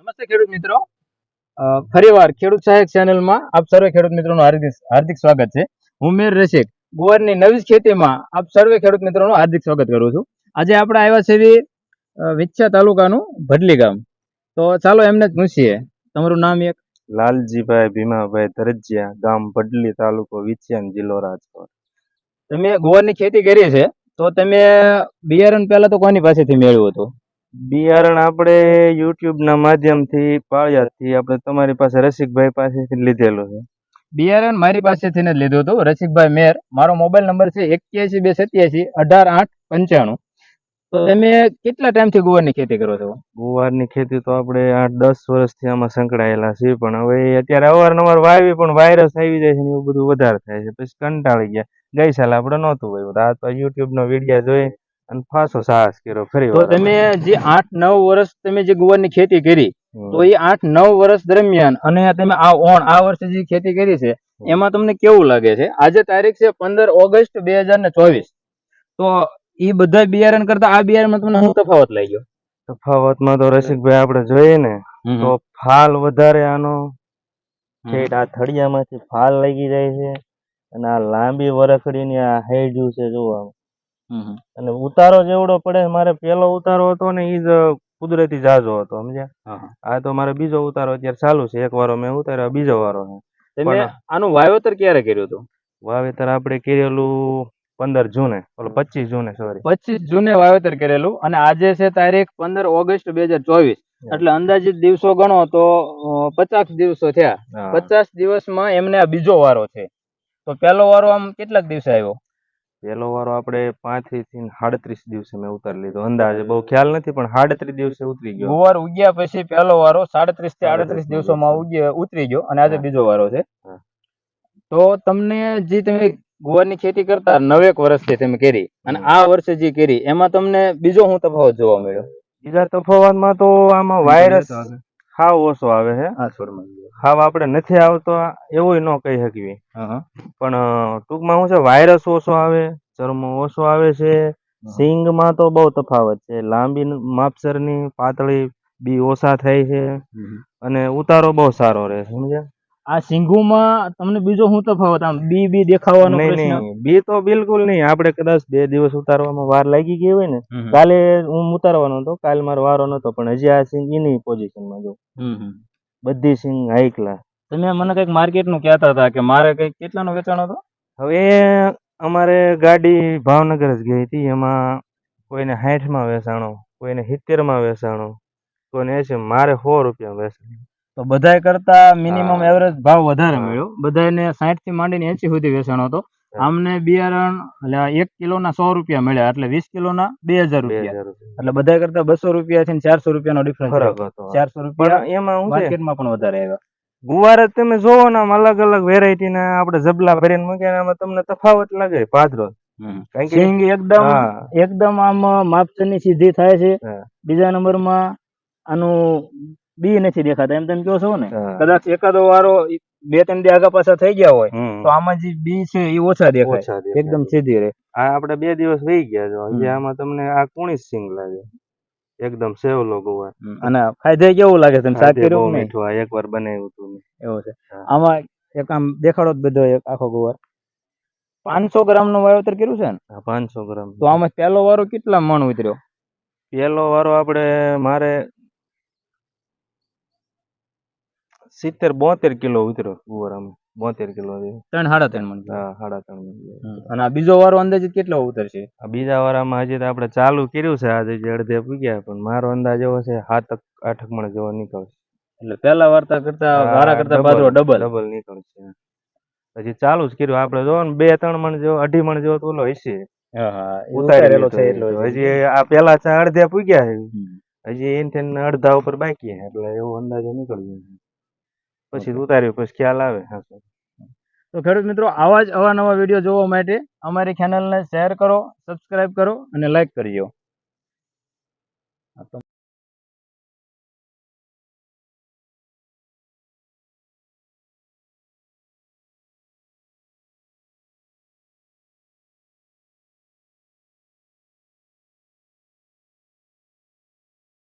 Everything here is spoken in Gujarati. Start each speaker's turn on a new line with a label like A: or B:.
A: નમસ્તે ખેડૂત મિત્રો. ફરીવાર ખેડૂત સહાયક ચેનલમાં આપ સર્વે ખેડૂત મિત્રોનું હાર્દિક હાર્દિક સ્વાગત છે. હું મેર રશેક ગુવારની નવી ખેતીમાં આપ સર્વે ખેડૂત મિત્રોનું હાર્દિક સ્વાગત કરું છું. આજે આપણે આવ્યા છે વિચ્છા તાલુકાનું ભડલી ગામ. તો ચાલો એમને જ પૂછીએ. તમારું નામ એક?
B: લાલજીભાઈ ભીમાભાઈ ધરજિયા ગામ ભડલી તાલુકો વિછિયાન જિલ્લો રાજકોટ.
A: તમે ગુવારની ખેતી કરી છે તો તમે બિયારણ પહેલા તો કોની પાસેથી મેળવ્યું હતું?
B: બિયારણ આપણે યુટ્યુબના માધ્યમથી પાળિયાથી આપણે તમારી પાસે રસિકભાઈ પાસેથી લીધેલું છે.
A: બિયારણ મારી પાસેથી જ લીધું હતું. રસિકભાઈ મેર મારો મોબાઈલ નંબર છે એક્યાસી બે સત્યાસી અઢાર આઠ પંચાણું. તો તમે કેટલા ટાઈમથી ગુવારની ખેતી કરો છો?
B: ગુવારની ખેતી તો આપણે આઠ દસ વર્ષથી આમાં સંકળાયેલા છીએ પણ હવે અત્યારે અવારનવાર વાવી પણ વાયરસ આવી જાય છે ને એવું બધું વધારે થાય છે. પછી કંટાળી ગયા. ગઈ સાલ આપણે નહોતું વાવ્યું આ તો યુટ્યુબ નો વીડિયો જોઈ અને ફાસો સાહસ કર્યો ફરી
A: તો તમે જે આઠ નવ વર્ષ તમે જે ગુવારની ખેતી કરી તો એ આઠ નવ વર્ષ દરમિયાન અને તમે આ ઓણ આ વર્ષે જે ખેતી કરી છે એમાં તમને કેવું લાગે છે? આજે તારીખ છે પંદર ઓગસ્ટ બે હજાર ને ચોવીસ. તો એ બધા બિયારણ કરતા આ બિયારણમાં તમને શું તફાવત લાગ્યો?
B: તફાવતમાં તો રસિકભાઈ આપણે જોઈએ ને તો ફાલ વધારે આનો. ઠેઠ આ થળિયામાંથી ફાલ લાગી જાય છે. અને આ લાંબી વરખડીની આ હેજુ છે જોવા
A: હમ.
B: અને ઉતારો જેવડો પડે મારે પેલો ઉતારો હતો ને ઈ જ કુદરતી જાજો હતો સમજ્યા. આ તો મારે બીજો ઉતારો અત્યારે ચાલુ છે એક વારો મેં ઉતાર્યો બીજો વારો છે.
A: તમે આનું વાવેતર ક્યારે કર્યું હતું?
B: વાવેતર આપણે કરેલું પંદર જૂને ઓલો પચીસ જૂને સોરી
A: પચીસ જૂને વાવેતર કરેલું અને આજે છે તારીખ પંદર ઓગસ્ટ બે હજાર ચોવીસ. એટલે અંદાજિત દિવસો ગણો તો પચાસ દિવસો થયા. પચાસ દિવસમાં એમને આ બીજો વારો છે. તો પહેલો વારો આમ કેટલાક દિવસે આવ્યો?
B: પેલો વારો આપણે પાંત્રીસથી સાડત્રીસ દિવસે મેં ઉતારી લીધો. અંદાજે બહુ ખ્યાલ નથી પણ સાડત્રીસ દિવસે ઉતરી ગયો.
A: ગુવાર ઉગ્યા પછી પહેલો વારો સાડત્રીસથી આડત્રીસ દિવસોમાં ઉગ્યા ઉતરી ગયો અને આજે બીજો વારો છે. તો તમને જે તમે ગુવારની ખેતી કરતા નવેક વર્ષથી તમે કરી અને આ વર્ષે જે કરી એમાં તમને બીજો શું તફાવત જોવા મળ્યો?
B: બીજા તફાવતમાં તો આમાં વાયરસ હાવ ઓછો આવે છે
A: છોડમાં
B: હાવ આપણે નથી આવતો એવું ન કહી શકીએ. પણ ટૂંકમાં શું છે વાયરસ ઓછો આવે ચરમો ઓછો આવે છે સિંગમાં તો બહુ તફાવત છે. લાંબી ન- માપસરની પાતળી બી ઓછા થાય છે અને ઉતારો બહુ સારો રહે છે સમજ્યા?
A: આ સિંગુમાં તમને બીજો શું તફાવત આમ બી બી દેખાવાનો
B: નહીં નહીં બી તો બિલકુલ નહીં. આપણે કદાચ બે દિવસ ઉતારવામાં વાર લાગી ગઈ હોય ને કાલે હું ઉતારવાનો હતો. કાલે મારો વારો નતો પણ હજી આ સિંગ એની પોઝિશનમાં જો. બધી સિંગ હાઈ ક્લાસ
A: તમે મને કંઈક માર્કેટનું કહેતા હતા કે મારે કંઈક કેટલાનો વેચાણ હતો?
B: હવે અમારે ગાડી ભાવનગર જ ગઈ હતી. એમાં કોઈને સાઠમાં વેચાણો કોઈને સિત્તેરમાં વેચાણો કોઈને એસી. મારે સો રૂપિયા વેચાણો.
A: તો બધાય કરતા મિનિમમ એવરેજ ભાવ વધારે મળ્યો. બધાને સાઠથી માંડીને એસી સુધી વેચાણ હતો. આમને બિયારણ એટલે એક એક કિલોના સો રૂપિયા મળ્યા એટલે વીસ કિલોના બે હજાર રૂપિયા. એટલે બધા કરતા બસો રૂપિયા થી ચારસો રૂપિયાનો ડિફરન્સ ચારસો રૂપિયા
B: એમાં
A: માર્કેટમાં પણ વધારે આવ્યા.
B: ગુવાર તમે જોવો ને આમ અલગ અલગ વેરાયટી ના આપણે જબલા ભરીને મૂક્યા ને આમાં તમને તફાવત લાગે પાદરો
A: સિંગ એકદમ એકદમ આમ માપસરની સીધી થાય છે.
B: બીજા
A: બીજા નંબરમાં આનું બી નથી દેખાતા. એમ તમે કહો છો ને? કદાચ એકાદો વારો બે ત્રણ દી આગા પાછા થઈ ગયા હોય તો આમાં જે બી છે એ ઓછા દેખાય. એકદમ સીધી રહે
B: આ આપણે બે દિવસ વહી ગયા છો. હજી આમાં તમને આ કુણી સિંગ લાગે. એકદમ સેવલો ગુવાર
A: અને ફાયદે કેવું લાગે તમે શાક કર્યું
B: મીઠું. આ એકવાર બનાવ્યું હતું
A: એવું છે. આમાં એક આમ દેખાડો બધો એક આખો ગુવાર પાંચસો ગ્રામનું વાવેતર કર્યું છે ને?
B: પાંચસો ગ્રામ.
A: તો આમાં પહેલો વારો કેટલા મણ ઉતર્યો?
B: પેલો વારો આપણે મારે સિત્તેર બોતેર કિલો ઉતર્યો ગુવાર અમે. બોતેર કિલો
A: ત્રણ સાડા ત્રણ મણ
B: હા સાડા ત્રણ.
A: અને આ બીજો વારો અંદાજિત કેટલો ઉતરશે?
B: આ બીજા વારામાં હજી તો આપણે ચાલુ કર્યું છે આજે જે અડધે પૂગ્યા પણ મારો અંદાજ એવો છે સાત આઠ મણ જેવો નીકળશે.
A: એટલે પહેલા વાર્તા કરતા વારા કરતા
B: double,
A: ડબલ
B: ડબલ નીકળશે હજી ચાલુ જ કર્યું આપણે જો ને બે ત્રણ મણ જેવો અઢી મણ જેવો તો હશે.
A: ઉતારેલો છે એટલો.
B: હજી. આ પેલા અડધે પૂગ્યા છે. હજી એને અડધા ઉપર બાકી એટલે એવો અંદાજો નીકળ્યો છે. પછી ઉતાર્યું પછી ખ્યાલ આવે.
A: તો ખેડૂત મિત્રો આવા જ અવાનવા વીડિયો જોવા માટે અમારી ચેનલને શેર કરો સબસ્ક્રાઇબ કરો અને લાઈક કરજો